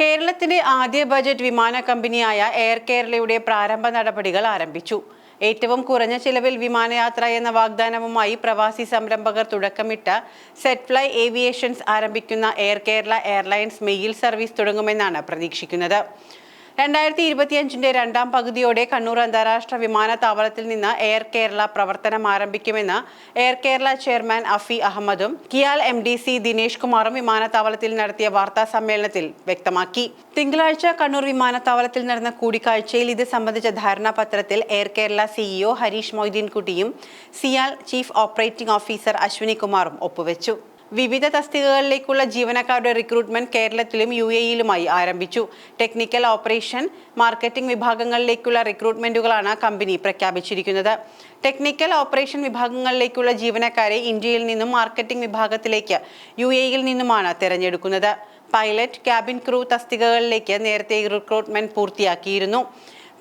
കേരളത്തിന്റെ ആദ്യ ബജറ്റ് വിമാന കമ്പനിയായ എയർ കേരളയുടെ പ്രാരംഭ നടപടികൾ ആരംഭിച്ചു. ഏറ്റവും കുറഞ്ഞ ചിലവിൽ വിമാനയാത്ര എന്ന വാഗ്ദാനവുമായി പ്രവാസി സംരംഭകർ തുടക്കമിട്ട സെറ്റ് ഫ്ലൈ ഏവിയേഷൻസ് ആരംഭിക്കുന്ന air Kerala airlines mail service തുടങ്ങുമെന്നാണ് പ്രതീക്ഷിക്കുന്നത്. രണ്ടായിരത്തി ഇരുപത്തിയഞ്ചിന്റെ രണ്ടാം പകുതിയോടെ കണ്ണൂർ അന്താരാഷ്ട്ര വിമാനത്താവളത്തിൽ നിന്ന് എയർ കേരള പ്രവർത്തനം ആരംഭിക്കുമെന്ന് air Kerala chairman Afi അഹമ്മദും KIAL M D C Dinesh കുമാറും വിമാനത്താവളത്തിൽ നടത്തിയ വാർത്താ സമ്മേളനത്തിൽ വ്യക്തമാക്കി. തിങ്കളാഴ്ച കണ്ണൂർ വിമാനത്താവളത്തിൽ നടന്ന കൂടിക്കാഴ്ചയിൽ ഇത് സംബന്ധിച്ച ധാരണാപത്രത്തിൽ air Kerala CEO Harish മൊയ്തീൻകുട്ടിയും CIAL chief operating officer Ashwini കുമാറും ഒപ്പുവെച്ചു. വിവിധ തസ്തികകളിലേക്കുള്ള ജീവനക്കാരുടെ റിക്രൂട്ട്മെന്റ് കേരളത്തിലും യു എയിലുമായി ആരംഭിച്ചു. ടെക്നിക്കൽ ഓപ്പറേഷൻ മാർക്കറ്റിംഗ് വിഭാഗങ്ങളിലേക്കുള്ള റിക്രൂട്ട്മെന്റുകളാണ് കമ്പനി പ്രഖ്യാപിച്ചിരിക്കുന്നത്. ടെക്നിക്കൽ ഓപ്പറേഷൻ വിഭാഗങ്ങളിലേക്കുള്ള ജീവനക്കാരെ ഇന്ത്യയിൽ നിന്നും മാർക്കറ്റിംഗ് വിഭാഗത്തിലേക്ക് യു എയിൽ നിന്നുമാണ് തിരഞ്ഞെടുക്കുന്നത്. പൈലറ്റ് ക്യാബിൻ ക്രൂ തസ്തികകളിലേക്ക് നേരത്തെ റിക്രൂട്ട്മെന്റ് പൂർത്തിയാക്കിയിരുന്നു.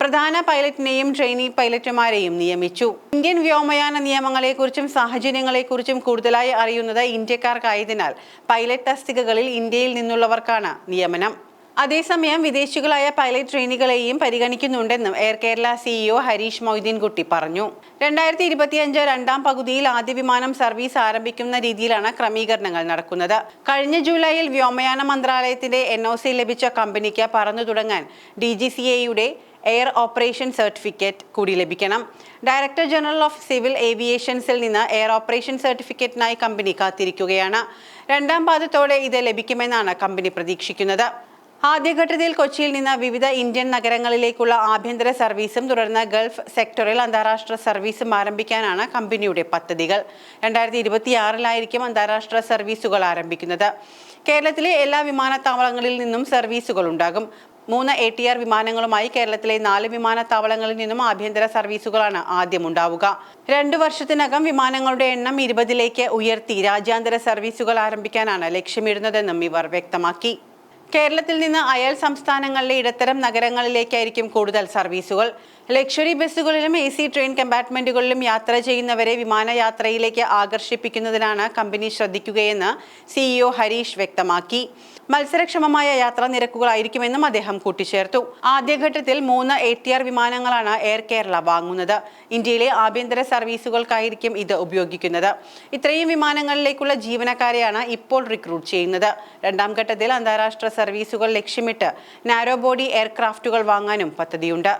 പ്രധാന പൈലറ്റിനെയും ട്രെയിനി പൈലറ്റുമാരെയും നിയമിച്ചു. ഇന്ത്യൻ വ്യോമയാന നിയമങ്ങളെക്കുറിച്ചും സാഹചര്യങ്ങളെക്കുറിച്ചും കൂടുതലായി അറിയുന്നത് ഇന്ത്യക്കാർക്കായതിനാൽ പൈലറ്റ് തസ്തികകളിൽ ഇന്ത്യയിൽ നിന്നുള്ളവർക്കാണ് നിയമനം. അതേസമയം വിദേശികളായ പൈലറ്റ് ട്രെയിനുകളെയും പരിഗണിക്കുന്നുണ്ടെന്നും എയർ കേരള സിഇഒ ഹരീഷ് മൊയ്തീൻകുട്ടി പറഞ്ഞു. രണ്ടായിരത്തി ഇരുപത്തിയഞ്ച് രണ്ടാം പകുതിയിൽ ആദ്യ വിമാനം സർവീസ് ആരംഭിക്കുന്ന രീതിയിലാണ് ക്രമീകരണങ്ങൾ നടക്കുന്നത്. കഴിഞ്ഞ ജൂലൈയിൽ വ്യോമയാന മന്ത്രാലയത്തിന്റെ എൻ ഒ സി ലഭിച്ച കമ്പനിക്ക് പറന്നു തുടങ്ങാൻ ഡി ജി സി എയുടെ എയർ ഓപ്പറേഷൻ സർട്ടിഫിക്കറ്റ് കൂടി ലഭിക്കണം. ഡയറക്ടർ ജനറൽ ഓഫ് സിവിൽ ഏവിയേഷൻസിൽ നിന്ന് എയർ ഓപ്പറേഷൻ സർട്ടിഫിക്കറ്റിനായി കമ്പനി കാത്തിരിക്കുകയാണ്. രണ്ടാം പാദത്തോടെ ഇത് ലഭിക്കുമെന്നാണ് കമ്പനി പ്രതീക്ഷിക്കുന്നത്. ആദ്യഘട്ടത്തിൽ കൊച്ചിയിൽ നിന്ന് വിവിധ ഇന്ത്യൻ നഗരങ്ങളിലേക്കുള്ള ആഭ്യന്തര സർവീസും തുടർന്ന് ഗൾഫ് സെക്ടറിൽ അന്താരാഷ്ട്ര സർവീസും ആരംഭിക്കാനാണ് കമ്പനിയുടെ പദ്ധതികൾ. രണ്ടായിരത്തി ഇരുപത്തിയാറിലായിരിക്കും അന്താരാഷ്ട്ര സർവീസുകൾ ആരംഭിക്കുന്നത്. കേരളത്തിലെ എല്ലാ വിമാനത്താവളങ്ങളിൽ നിന്നും സർവീസുകൾ ഉണ്ടാകും. മൂന്ന് എ ടി ആർ വിമാനങ്ങളുമായി കേരളത്തിലെ നാല് വിമാനത്താവളങ്ങളിൽ നിന്നും ആഭ്യന്തര സർവീസുകളാണ് ആദ്യം ഉണ്ടാവുക. രണ്ടു വർഷത്തിനകം വിമാനങ്ങളുടെ എണ്ണം ഇരുപതിലേക്ക് ഉയർത്തി രാജ്യാന്തര സർവീസുകൾ ആരംഭിക്കാനാണ് ലക്ഷ്യമിടുന്നതെന്നും ഇവർ വ്യക്തമാക്കി. കേരളത്തിൽ നിന്ന് അയൽ സംസ്ഥാനങ്ങളിലെ ഇടത്തരം നഗരങ്ങളിലേക്കായിരിക്കും കൂടുതൽ സർവീസുകൾ. ലക്ഷറി ബസ്സുകളിലും എ സി ട്രെയിൻ കമ്പാർട്ട്മെന്റുകളിലും യാത്ര ചെയ്യുന്നവരെ വിമാനയാത്രയിലേക്ക് ആകർഷിപ്പിക്കുന്നതിനാണ് കമ്പനി ശ്രദ്ധിക്കുകയെന്ന് സിഇഒ ഹരീഷ് വ്യക്തമാക്കി. മത്സരക്ഷമമായ യാത്രാ നിരക്കുകളായിരിക്കുമെന്നും അദ്ദേഹം കൂട്ടിച്ചേർത്തു. ആദ്യഘട്ടത്തിൽ മൂന്ന് എ ടി ആർ വിമാനങ്ങളാണ് എയർ കേരള വാങ്ങുന്നത്. ഇന്ത്യയിലെ ആഭ്യന്തര സർവീസുകൾക്കായിരിക്കും ഇത് ഉപയോഗിക്കുന്നത്. ഇത്രയും വിമാനങ്ങളിലേക്കുള്ള ജീവനക്കാരെയാണ് ഇപ്പോൾ റിക്രൂട്ട് ചെയ്യുന്നത്. രണ്ടാം ഘട്ടത്തിൽ അന്താരാഷ്ട്ര സർവീസുകൾ ലക്ഷ്യമിട്ട് നാരോ ബോഡി എയർക്രാഫ്റ്റുകൾ വാങ്ങാനും പദ്ധതിയുണ്ട്.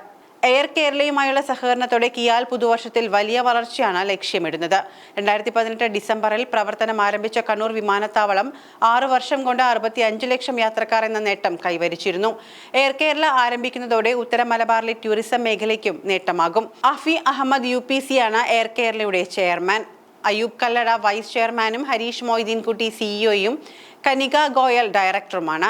എയർ കേരളയുമായുള്ള സഹകരണത്തോടെ കിയാൽ പുതുവർഷത്തിൽ വലിയ വളർച്ചയാണ് ലക്ഷ്യമിടുന്നത്. രണ്ടായിരത്തി പതിനെട്ട് ഡിസംബറിൽ പ്രവർത്തനം ആരംഭിച്ച കണ്ണൂർ വിമാനത്താവളം ആറു വർഷം കൊണ്ട് അറുപത്തി അഞ്ച് ലക്ഷം യാത്രക്കാർ എന്ന നേട്ടം കൈവരിച്ചിരുന്നു. എയർ കേരള ആരംഭിക്കുന്നതോടെ ഉത്തര മലബാറിലെ ടൂറിസം മേഖലയ്ക്കും നേട്ടമാകും. അഫി അഹമ്മദ് യു പി സിയാണ് എയർ കേരളയുടെ ചെയർമാൻ. അയൂബ് കല്ലട വൈസ് ചെയർമാനും ഹരീഷ് മൊയ്തീൻകുട്ടി സിഇഒയും കനിക ഗോയൽ ഡയറക്ടറുമാണ്.